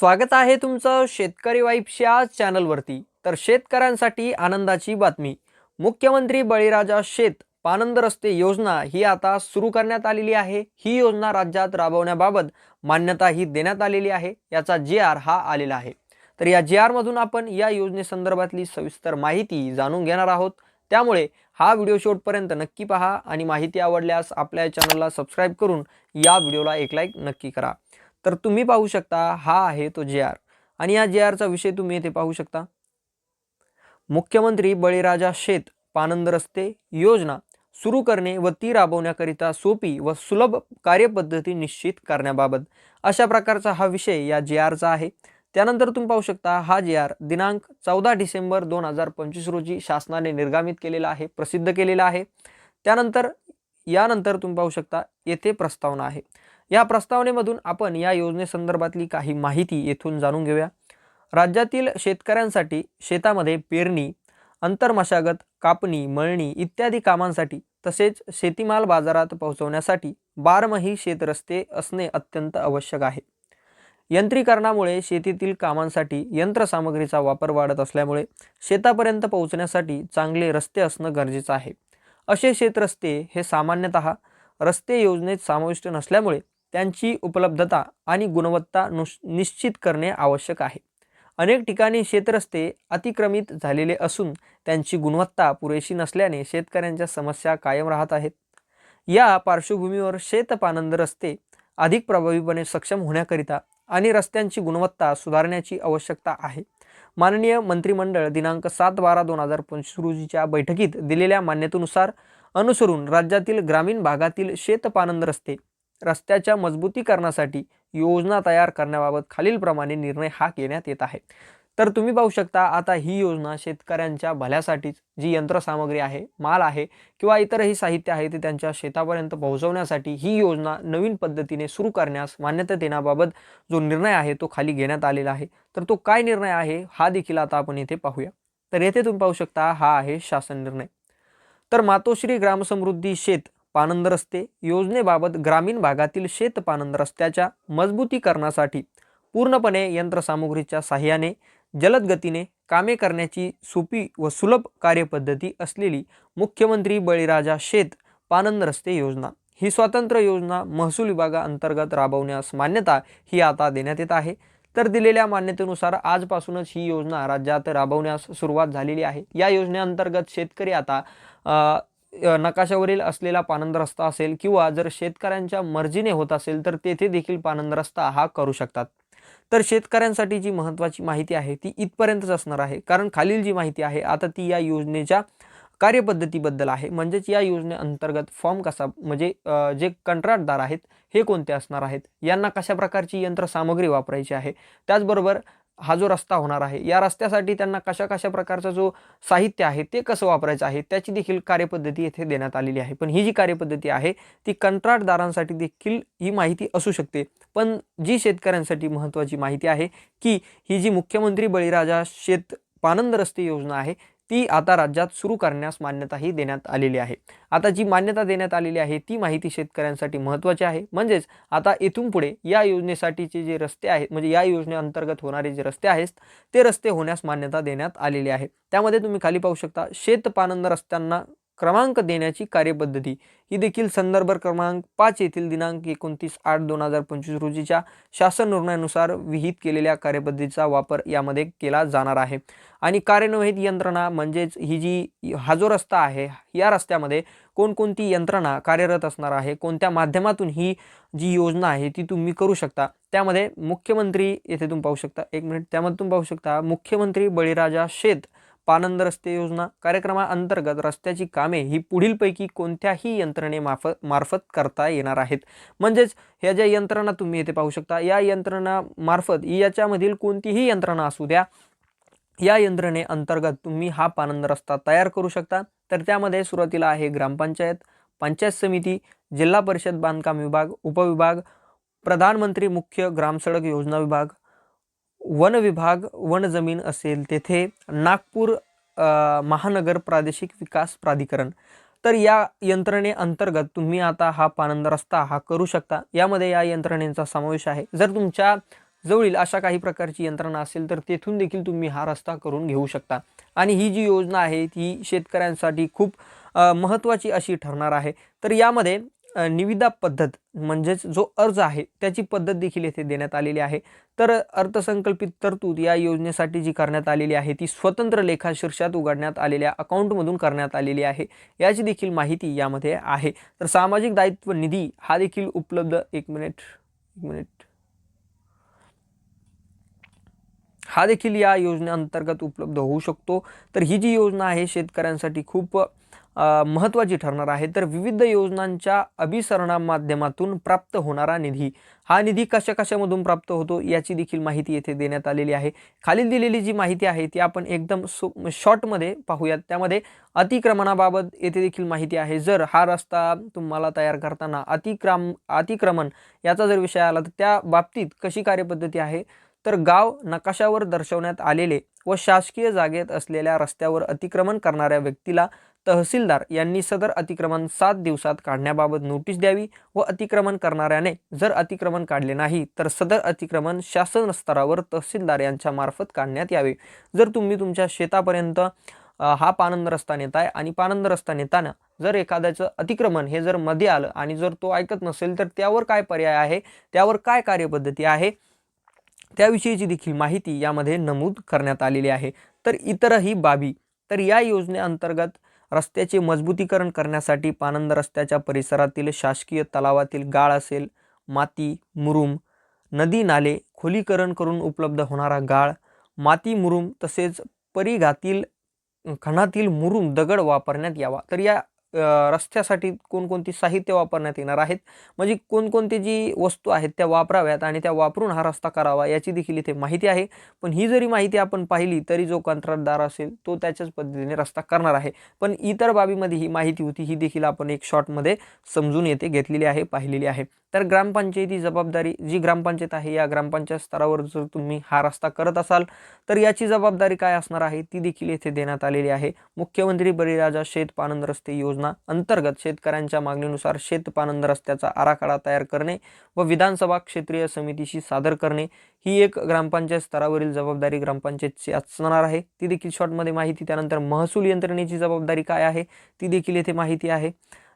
स्वागत आहे तुमचं शेतकरी वाईफच्या चॅनलवरती. तर शेतकऱ्यांसाठी आनंदाची बातमी. मुख्यमंत्री बळीराजा शेत पानंद रस्ते योजना ही आता सुरू करण्यात आलेली आहे. ही योजना राज्यात राबवण्याबाबत मान्यता ही देण्यात आलेली आहे. याचा जे आर हा आलेला आहे. तर या जे आरमधून आपण या योजनेसंदर्भातली सविस्तर माहिती जाणून घेणार आहोत. त्यामुळे हा व्हिडिओ शेवटपर्यंत नक्की पहा आणि माहिती आवडल्यास आपल्या चॅनलला सबस्क्राईब करून या व्हिडिओला एक लाईक नक्की करा. तर तुम्ही पाहू शकता हा आहे तो जे आर आणि या जे आरचा विषय तुम्ही येथे पाहू शकता. मुख्यमंत्री बळीराजा शेत पानंद रस्ते योजना सुरू करणे व ती राबवण्याकरिता सोपी व सुलभ कार्यपद्धती निश्चित करण्याबाबत अशा प्रकारचा हा विषय या जे आरचा आहे. त्यानंतर तुम्ही पाहू शकता हा जे आर दिनांक चौदा डिसेंबर दोन हजार पंचवीस रोजी शासनाने निर्गामित केलेला आहे प्रसिद्ध केलेला आहे. त्यानंतर यानंतर तुम्ही पाहू शकता येथे प्रस्तावना आहे. या प्रस्तावनेमधून आपण या योजनेसंदर्भातली काही माहिती येथून जाणून घेऊया. राज्यातील शेतकऱ्यांसाठी शेतामध्ये पेरणी अंतर्मशागत कापणी मळणी इत्यादी कामांसाठी तसेच शेतीमाल बाजारात पोहोचवण्यासाठी बारमही शेतरस्ते असणे अत्यंत आवश्यक आहे. यंत्रीकरणामुळे शेतीतील कामांसाठी यंत्रसामग्रीचा वापर वाढत असल्यामुळे शेतापर्यंत पोहोचण्यासाठी चांगले रस्ते असणं गरजेचं आहे. असे शेतरस्ते हे सामान्यतः रस्ते योजनेत समाविष्ट नसल्यामुळे त्यांची उपलब्धता आणि गुणवत्ता नुश निश्चित करणे आवश्यक आहे. अनेक ठिकाणी शेतरस्ते अतिक्रमित झालेले असून त्यांची गुणवत्ता पुरेशी नसल्याने शेतकऱ्यांच्या समस्या कायम राहत आहेत. या पार्श्वभूमीवर शेतपानंद रस्ते अधिक प्रभावीपणे सक्षम होण्याकरिता आणि रस्त्यांची गुणवत्ता सुधारण्याची आवश्यकता आहे. माननीय मंत्रिमंडळ दिनांक सात बारा दोन हजार पंचवीस रोजीच्या बैठकीत दिलेल्या मान्यतेनुसार अनुसरून राज्यातील ग्रामीण भागातील शेतपानंद रस्ते रस्त्याच्या मजबूतीकरणासाठी योजना तयार करण्याबाबत खालीलप्रमाणे निर्णय हा घेण्यात येत आहे. तर तुम्ही पाहू शकता आता ही योजना शेतकऱ्यांच्या भल्यासाठीच जी यंत्रसामग्री आहे माल आहे किंवा इतरही साहित्य आहे ते त्यांच्या शेतापर्यंत पोहोचवण्यासाठी ही योजना नवीन पद्धतीने सुरू करण्यास मान्यता देण्याबाबत जो निर्णय आहे तो खाली घेण्यात आलेला आहे. तर तो काय निर्णय आहे हा देखील आता आपण येथे पाहूया. तर येथे तुम्ही पाहू शकता हा आहे शासन निर्णय. तर मातोश्री ग्रामसमृद्धी शेत पानंद रस्ते योजनेबाबत ग्रामीण भागातील शेत पानंद रस्त्याच्या मजबूतीकरणासाठी पूर्णपणे यंत्रसामुग्रीच्या साह्याने जलद गतीने कामे करण्याची सोपी व सुलभ कार्यपद्धती असलेली मुख्यमंत्री बळीराजा शेत पानंद रस्ते योजना. ही स्वतंत्र योजना महसूल विभागाअंतर्गत राबवण्यास मान्यता ही आता देण्यात येत आहे. तर दिलेल्या मान्यतेनुसार आजपासूनच ही योजना राज्यात राबवण्यास सुरुवात झालेली आहे. या योजनेअंतर्गत शेतकरी आता नकाशावरील असलेला पानंद रस्ता असेल किंवा जर शेतकऱ्यांच्या मर्जीने होत असेल तर तेथे देखील पानंद रस्ता हा करू शकतात. तर शेतकऱ्यांसाठी जी महत्त्वाची माहिती आहे ती इथपर्यंतच असणार आहे. कारण खालील जी माहिती आहे आता ती या योजनेच्या कार्यपद्धतीबद्दल आहे. म्हणजेच या योजनेअंतर्गत फॉर्म कसा म्हणजे जे कंत्राटदार आहेत हे कोणते असणार आहेत? यांना कशा प्रकारची यंत्रसामग्री वापरायची आहे? त्याचबरोबर हा जो रस्ता होणार आहे या रस्त्यासाठी त्यांना कशा कशा प्रकारचा जो साहित्य आहे ते कसं वापरायचं आहे त्याची देखील कार्यपद्धती येथे देण्यात आलेली आहे. पण ही जी कार्यपद्धती आहे ती कंत्राटदारांसाठी देखील ही माहिती असू शकते. पण जी शेतकऱ्यांसाठी महत्त्वाची माहिती आहे की ही जी मुख्यमंत्री बळीराजा शेत पानंद रस्ते योजना आहे ती आता राज्यात सुरू करण्यास मान्यताही देण्यात आलेली आहे. आता जी मान्यता देण्यात आलेली आहे ती माहिती शेतकऱ्यांसाठी महत्त्वाची आहे. म्हणजेच आता इथून पुढे या योजनेसाठीचे जे रस्ते आहेत म्हणजे या योजनेअंतर्गत होणारे जे रस्ते आहेत ते रस्ते होण्यास मान्यता देण्यात आलेली आहे. त्यामध्ये तुम्ही खाली पाहू शकता शेतपानंद रस्त्यांना क्रमांक देण्याची कार्यपद्धती. ही देखील संदर्भ क्रमांक पाच येथील दिनांक एकोणतीस आठ दोन हजार पंचवीस रोजीच्या शासन निर्णयानुसार विहित केलेल्या कार्यपद्धतीचा वापर यामध्ये केला जाणार आहे. आणि कार्यान्वित यंत्रणा म्हणजेच ही जी हा जो रस्ता आहे या रस्त्यामध्ये कोणकोणती यंत्रणा कार्यरत असणार आहे कोणत्या माध्यमातून ही जी योजना आहे ती तुम्ही करू शकता त्यामध्ये मुख्यमंत्री येथे तुम्ही पाहू शकता. एक मिनिट त्यामध्ये तुम्ही पाहू शकता मुख्यमंत्री बळीराजा शेत पानंद रस्ते योजना कार्यक्रमाअंतर्गत रस्त्याची कामे ही पुढीलपैकी कोणत्याही यंत्रणे मार्फत मार्फत करता येणार आहेत. म्हणजेच ह्या ज्या यंत्रणा तुम्ही इथे पाहू शकता या यंत्रणामार्फत याच्यामधील कोणतीही यंत्रणा असू द्या या यंत्रणे अंतर्गत तुम्ही हा पानंद रस्ता तयार करू शकता. तर त्यामध्ये सुरुवातीला आहे ग्रामपंचायत पंचायत समिती जिल्हा परिषद बांधकाम विभाग उपविभाग प्रधानमंत्री मुख्य ग्रामसडक योजना विभाग वन विभाग वन जमीन असेल तेथे नागपूर महानगर प्रादेशिक विकास प्राधिकरण. तर या यंत्रणेअंतर्गत तुम्ही आता हा पानंद रस्ता हा करू शकता. यामध्ये या यंत्रणेचा समावेश आहे. जर तुमच्या जवळील अशा काही प्रकारची यंत्रणा असेल तर तेथून देखील तुम्ही हा रस्ता करून घेऊ शकता. आणि ही जी योजना आहे ती शेतकऱ्यांसाठी खूप महत्त्वाची अशी ठरणार आहे. तर यामध्ये निविदा पद्धत म्हणजेच जो अर्ज आहे त्याची पद्धत देखील येथे देण्यात आलेली आहे. तर अर्थसंकल्पित तरतूद या योजनेसाठी जी करण्यात आलेली आहे ती स्वतंत्र लेखा शीर्षात उघडण्यात आलेल्या अकाउंटमधून करण्यात आलेली आहे. याची देखील माहिती यामध्ये आहे. तर सामाजिक दायित्व निधी हा देखील उपलब्ध एक मिनिट एक मिनिट. हा देखील या योजनेअंतर्गत उपलब्ध होऊ शकतो. तर ही जी योजना आहे शेतकऱ्यांसाठी खूप महत्त्वाची ठरणार आहे. तर विविध योजनांच्या अभिसरणा माध्यमातून प्राप्त होणारा निधी हा निधी कशा कशामधून प्राप्त होतो याची देखील माहिती येथे देण्यात आलेली आहे. खालील दिलेली जी माहिती आहे ती आपण एकदम सो शॉर्टमध्ये पाहूयात. त्यामध्ये अतिक्रमणाबाबत येथे देखील माहिती आहे. जर हा रस्ता तुम्हाला तयार करताना अतिक्रम अतिक्रमण याचा जर विषय आला तर त्या बाबतीत कशी कार्यपद्धती आहे? तर गाव नकाशावर दर्शवण्यात आलेले व शासकीय जागेत असलेल्या रस्त्यावर अतिक्रमण करणाऱ्या व्यक्तीला तहसीलदार यांनी सदर अतिक्रमण सात दिवसात काढण्याबाबत नोटीस द्यावी व अतिक्रमण करणाऱ्याने जर अतिक्रमण काढले नाही तर सदर अतिक्रमण शासन स्तरावर तहसीलदार यांच्या मार्फत काढण्यात यावे. जर तुम्ही तुमच्या शेतापर्यंत हा पानंद रस्ता नेताय आणि पानंद रस्ता नेताना जर एखाद्याचं अतिक्रमण हे जर मध्ये आलं आणि जर तो ऐकत नसेल तर त्यावर काय पर्याय आहे? त्यावर काय कार्यपद्धती आहे? त्याविषयीची देखील माहिती यामध्ये नमूद करण्यात आलेली आहे. तर इतरही बाबी तर या योजनेअंतर्गत रस्त्याचे मजबूतीकरण करण्यासाठी पानंद रस्त्याच्या परिसरातील शासकीय तलावातील गाळ असेल माती मुरुम नदी नाले खोलीकरण करून उपलब्ध होणारा गाळ माती मुरुम तसेच परिघातील खणातील मुरुम दगड वापरण्यात यावा. तर या रस्त्यासाठी कोणकोणती साहित्य वापरण्यात येणार आहेत? म्हणजे कोणकोणती जी वस्तू आहेत त्या वापराव्यात आणि त्या वापरून हा रस्ता करावा याची देखील इथे माहिती आहे. पण ही जरी माहिती आपण पाहिली तरी जो कंत्राटदार असेल तो त्याच्याच पद्धतीने रस्ता करणार आहे. पण इतर बाबीमध्ये ही माहिती होती ही देखील आपण एक शॉर्टमध्ये समजून येथे घेतलेली आहे पाहिलेली आहे. तर ग्रामपंचायती जबाबदारी जी ग्रामपंचायत आहे या ग्रामपंचायत स्तरावर जर तुम्ही हा रस्ता करत असाल तर याची जबाबदारी काय असणार आहे ती देखील येथे देण्यात आलेली आहे. मुख्यमंत्री बळीराजा शेत पानंद रस्ते योजना अंतर्गत शेतकऱ्यांच्या मागणीनुसार शेत पानंद रस्त्याचा आराखडा तयार करणे व विधानसभा क्षेत्रीय समितीशी सादर करणे ही एक ग्रामपंचायत स्तरावरील जबाबदारी ग्रामपंचायतची असणार आहे. ती देखील शॉर्टमध्ये माहिती त्यानंतर महसूल यंत्रणेची जबाबदारी काय आहे ती देखील येथे माहिती आहे.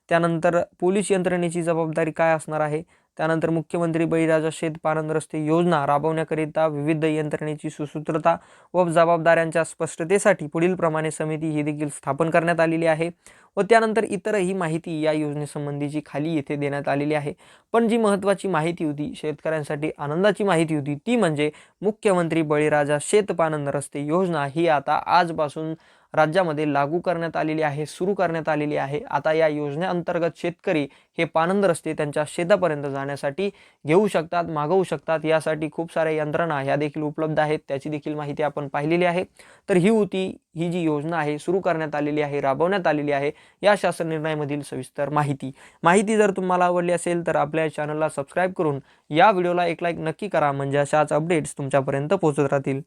त्यानंतर पोलीस यंत्रणेची जबाबदारी काय असणार आहे? त्यानंतर मुख्यमंत्री बळीराजा शेत पानंद रस्ते योजना राबवण्याकरिता विविध यंत्रणेची सुसूत्रता व जबाबदाऱ्यांच्या स्पष्टतेसाठी पुढील प्रमाणे समिती ही देखील स्थापन करण्यात आलेली आहे व त्यानंतर इतरही माहिती या योजनेसंबंधीची खाली येथे देण्यात आलेली आहे. पण जी महत्त्वाची माहिती होती शेतकऱ्यांसाठी आनंदाची माहिती होती ती म्हणजे मुख्यमंत्री बळीराजा शेत पानंद रस्ते योजना ही आता आजपासून राज्यामध्ये लागू करण्यात आलेली आहे सुरू करण्यात आलेली आहे. आता या योजनेअंतर्गत शेतकरी हे पानंद रस्ते त्यांच्या शेतापर्यंत जाण्यासाठी घेऊ शकतात मागवू शकतात. यासाठी खूप साऱ्या यंत्रणा ह्या देखील उपलब्ध आहेत. त्याची देखील माहिती आपण पाहिलेली आहे. तर ही होती ही जी योजना आहे सुरू करण्यात आलेली आहे राबवण्यात आलेली आहे या शासन निर्णयामधील सविस्तर माहिती. माहिती जर तुम्हाला आवडली असेल तर आपल्या चॅनलला सबस्क्राईब करून या व्हिडिओला एक लाईक नक्की करा. म्हणजे अशाच अपडेट्स तुमच्यापर्यंत पोहोचत राहतील.